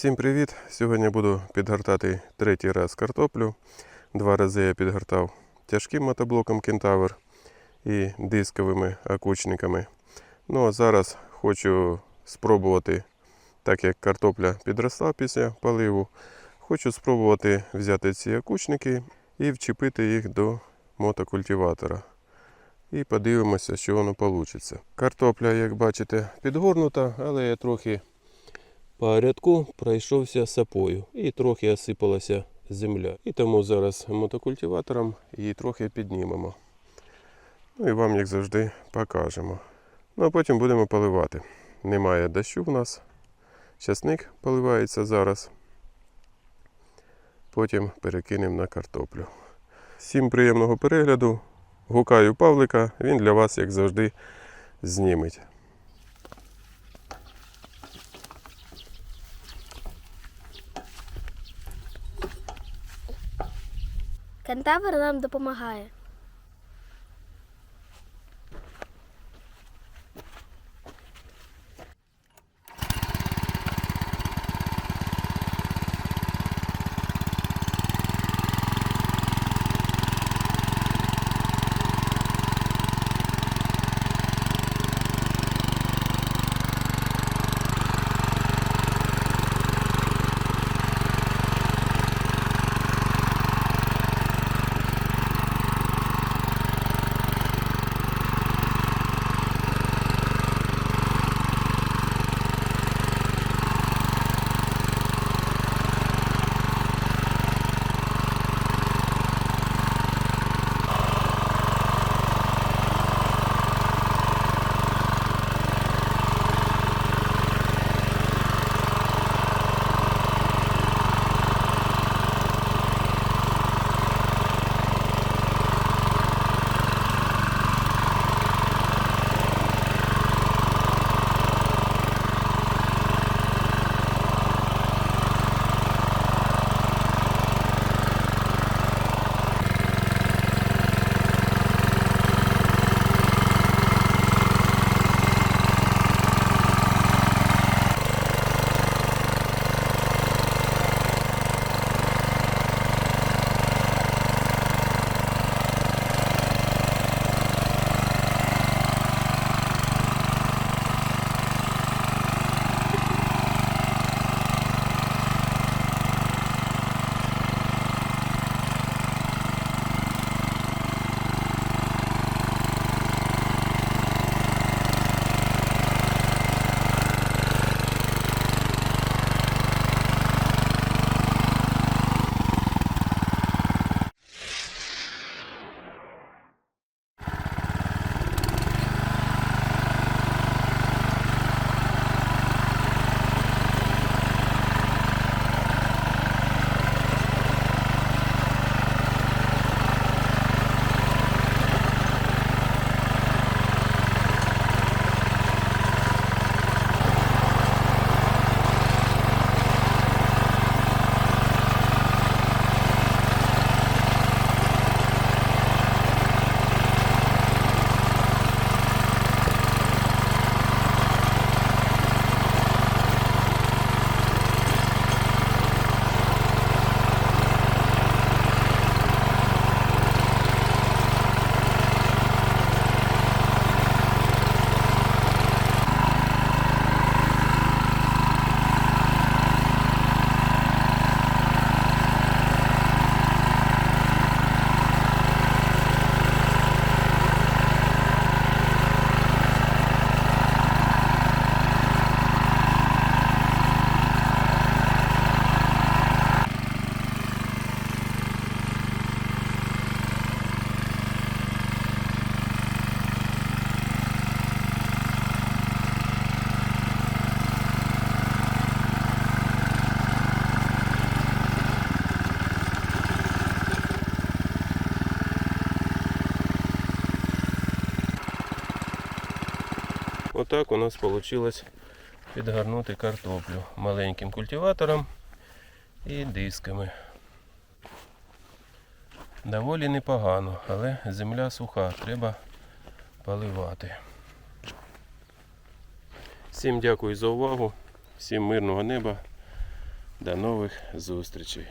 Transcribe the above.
Всім привіт! Сьогодні буду підгортати третій раз картоплю. Два рази я підгортав тяжким мотоблоком Кентавр і дисковими окучниками. Ну а зараз хочу спробувати, так як картопля підросла після поливу, хочу спробувати взяти ці окучники і вчепити їх до мотокультиватора. І подивимося, що воно вийде. Картопля, як бачите, підгорнута, але я трохи по рядку пройшовся сапою і трохи осипалася земля. І тому зараз мотокультиватором її трохи піднімемо. Ну і вам, як завжди, покажемо. Ну а потім будемо поливати. Немає дощу в нас. Часник поливається зараз. Потім перекинемо на картоплю. Всім приємного перегляду. Гукаю Павлика, він для вас, як завжди, зніметь. Кентавр нам допомагає. Отак у нас вийшло підгорнути картоплю маленьким культиватором і дисками. Доволі непогано, але земля суха, треба поливати. Всім дякую за увагу, всім мирного неба, до нових зустрічей.